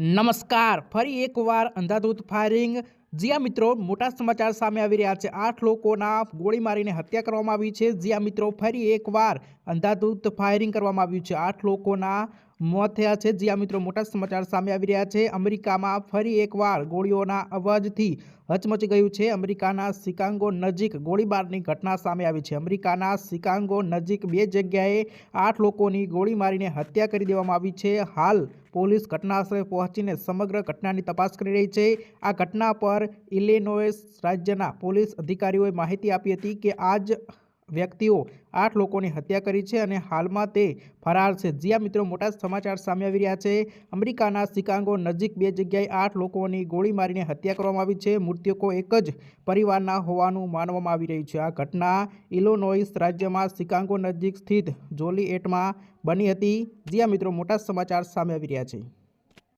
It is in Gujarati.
નમસ્કાર. ફરી એકવાર અંધાધૂત ફાયરિંગ. જ્યાં મિત્રો, મોટા સમાચાર સામે આવી રહ્યા છે. આઠ લોકોના ગોળી મારીને હત્યા કરવામાં આવી છે. જ્યાં મિત્રો, ફરી એકવાર અંધાધૂત ફાયરિંગ કરવામાં આવ્યું છે. આઠ લોકોના મોત થયા છે. જ્યાં મિત્રો, મોટા સમાચાર સામે આવી રહ્યા છે. અમેરિકામાં ફરી એકવાર ગોળીઓના અવાજથી હચમચી ગયું છે. અમેરિકાના શિકાગો નજીક ગોળીબારની ઘટના સામે આવી છે. અમેરિકાના શિકાગો નજીક બે જગ્યાએ આઠ લોકોની ગોળી મારીને હત્યા કરી દેવામાં આવી છે. હાલ પોલીસ ઘટનાસ્થળે પહોંચીને સમગ્ર ઘટનાની તપાસ કરી રહી છે. આ ઘટના પર ઇલિનોઇસ રાજ્યના પોલીસ અધિકારીઓએ માહિતી આપી હતી કે આ જ વ્યક્તિઓ આઠ લોકોની હત્યા કરી છે અને હાલમાં તે ફરાર છે. જ્યાં મિત્રો, મોટા સમાચાર સામે આવી રહ્યા છે. અમેરિકાના શિકાગો નજીક બે જગ્યાએ આઠ લોકોની ગોળી મારીને હત્યા કરવામાં આવી છે. મૃતકો એક જ પરિવારના હોવાનું માનવામાં આવી રહ્યું છે. આ ઘટના ઇલોનોઇસ રાજ્યમાં શિકાગો નજીક સ્થિત જોલીએટમાં બની હતી. જ્યાં મિત્રો, મોટા સમાચાર સામે આવી રહ્યા છે.